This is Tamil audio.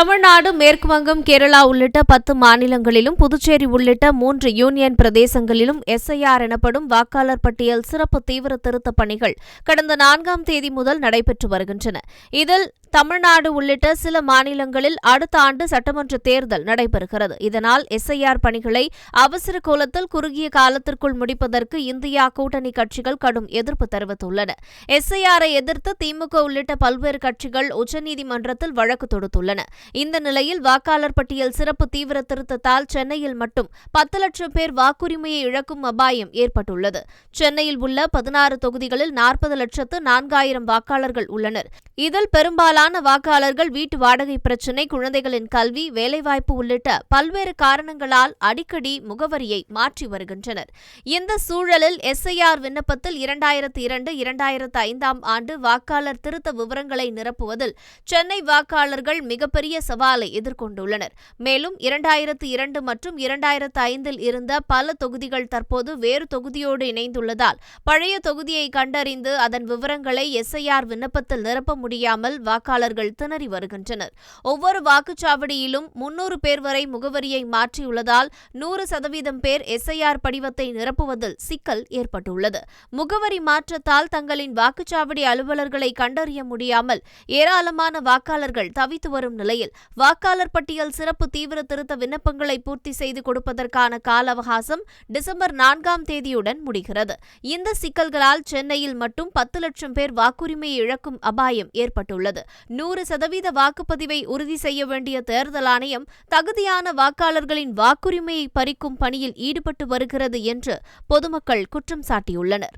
தமிழ்நாடு மேற்குவங்கம் கேரளா உள்ளிட்ட பத்து மாநிலங்களிலும் புதுச்சேரி உள்ளிட்ட மூன்று யூனியன் பிரதேசங்களிலும் எஸ்ஐஆர் எனப்படும் வாக்காளர் பட்டியல் சிறப்பு தீவிர திருத்தப் பணிகள் கடந்த நான்காம் தேதி முதல் நடைபெற்று வருகின்றன. இதில் தமிழ்நாடு உள்ளிட்ட சில மாநிலங்களில் அடுத்த ஆண்டு சட்டமன்ற தேர்தல் நடைபெறுகிறது. இதனால் எஸ்ஐஆர் பணிகளை அவசர கோலத்தில் குறுகிய காலத்திற்குள் முடிப்பதற்கு இந்தியா கூட்டணி கட்சிகள் கடும் எதிர்ப்பு தெரிவித்துள்ளன. எஸ்ஐஆரை எதிர்த்து திமுக உள்ளிட்ட பல்வேறு கட்சிகள் உச்சநீதிமன்றத்தில் வழக்கு தொடுத்துள்ளன. இந்த நிலையில் வாக்காளர் பட்டியல் சிறப்பு தீவிர திருத்தத்தால் சென்னையில் மட்டும் பத்து லட்சம் பேர் வாக்குரிமையை இழக்கும் அபாயம் ஏற்பட்டுள்ளது. சென்னையில் உள்ள பதினாறு தொகுதிகளில் நாற்பது லட்சத்து நான்காயிரம் வாக்காளர்கள் உள்ளனர். இதில் பெரும்பாலான வாக்காளர்கள் வீட்டு வாடகை பிரச்சினை குழந்தைகளின் கல்வி வேலைவாய்ப்பு உள்ளிட்ட பல்வேறு காரணங்களால் அடிக்கடி முகவரியை மாற்றி வருகின்றனர். இந்த சூழலில் எஸ்ஐஆர் விண்ணப்பத்தில் இரண்டாயிரத்து இரண்டு இரண்டாயிரத்து ஐந்தாம் ஆண்டு வாக்காளர் திருத்த விவரங்களை நிரப்புவதில் சென்னை வாக்காளர்கள் மிகப்பெரிய சவாலை எதிர்கொண்டுள்ளனர். மேலும் இரண்டாயிரத்து இரண்டு மற்றும் இரண்டாயிரத்து ஐந்தில் இருந்த பல தொகுதிகள் தற்போது வேறு தொகுதியோடு இணைந்துள்ளதால் பழைய தொகுதியை கண்டறிந்து அதன் விவரங்களை எஸ்ஐஆர் விண்ணப்பத்தில் நிரப்ப முடியாமல் வாக்காளர்கள் திணறி வருகின்றனர். ஒவ்வொரு வாக்குச்சாவடியிலும் முன்னூறு பேர் வரை முகவரியை மாற்றியுள்ளதால் நூறு சதவீதம் பேர் எஸ்ஐஆர் படிவத்தை நிரப்புவதில் சிக்கல் ஏற்பட்டுள்ளது. முகவரி மாற்றத்தால் தங்களின் வாக்குச்சாவடி அலுவலர்களை கண்டறிய முடியாமல் ஏராளமான வாக்காளர்கள் தவித்து வரும் நிலையில் வாக்காளர் பட்டியல் சிறப்பு தீவிர திருத்த விண்ணப்பங்களை பூர்த்தி செய்து கொடுப்பதற்கான கால அவகாசம் டிசம்பர் நான்காம் தேதியுடன் முடிகிறது. இந்த சிக்கல்களால் சென்னையில் மட்டும் பத்து லட்சம் பேர் வாக்குரிமையை இழக்கும் அபாயம் ஏற்பட்டுள்ளது. நூறு சதவீத வாக்குப்பதிவை உறுதி செய்ய வேண்டிய தேர்தல் ஆணையம் தகுதியான வாக்காளர்களின் வாக்குரிமையை பறிக்கும் பணியில் ஈடுபட்டு வருகிறது என்று பொதுமக்கள் குற்றம் சாட்டியுள்ளனர்.